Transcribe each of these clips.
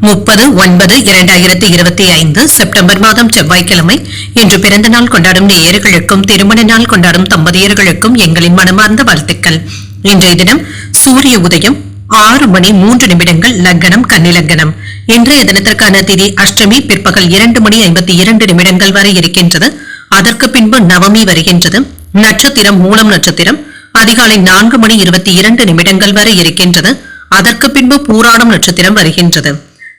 முப்பது ஒன்பது இரண்டாயிரத்தி இருபத்தி ஐந்து செப்டம்பர் மாதம் செவ்வாய்க்கிழமை. இன்று பிறந்த நாள் கொண்டாடும் நேயர்களுக்கும் திருமண நாள் கொண்டாடும் தம்பதியர்களுக்கும் எங்களின் மனமார்ந்த வாழ்த்துக்கள். இன்றைய தினம் சூரிய உதயம் ஆறு மணி மூன்று நிமிடங்கள் லக்னம் கன்னிலக்னம் இன்றைய தினத்திற்கான திதி அஷ்டமி பிற்பகல் இரண்டு மணி ஐம்பத்தி இரண்டு நிமிடங்கள் வரை இருக்கின்றது. அதற்கு பின்பு நவமி வருகின்றது. நட்சத்திரம் மூலம் நட்சத்திரம் அதிகாலை நான்கு மணி இருபத்தி இரண்டு நிமிடங்கள் வரை இருக்கின்றது. அதற்கு பின்பு பூராடம் நட்சத்திரம் வருகின்றது.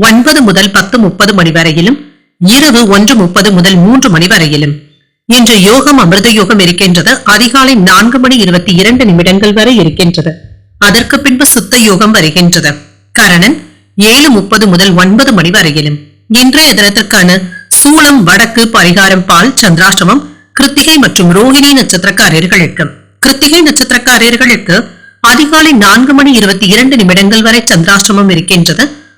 ஒன்பது முதல் பத்து முப்பது மணி வரையிலும் இரவு ஒன்று முப்பது முதல் மூன்று மணி வரையிலும். இன்று யோகம் அமிர்த யோகம் இருக்கின்றது. அதிகாலை நான்கு மணி இருபத்தி இரண்டு நிமிடங்கள் வரை இருக்கின்றது. அதற்கு பின்பு சுத்த யோகம் வருகின்றது. கரணன் ஏழு முப்பது முதல் ஒன்பது மணி வரையிலும். இன்றைய தினத்திற்கான சூளம் வடக்கு பரிகாரம் பால் சந்திராசிரமம் கிருத்திகை மற்றும் ரோஹிணி நட்சத்திரக்காரர்களுக்கு. கிருத்திகை நட்சத்திரக்காரர்களுக்கு அதிகாலை நான்கு மணி இருபத்தி இரண்டு நிமிடங்கள் வரை சந்திராசிரமம் இருக்கின்றது.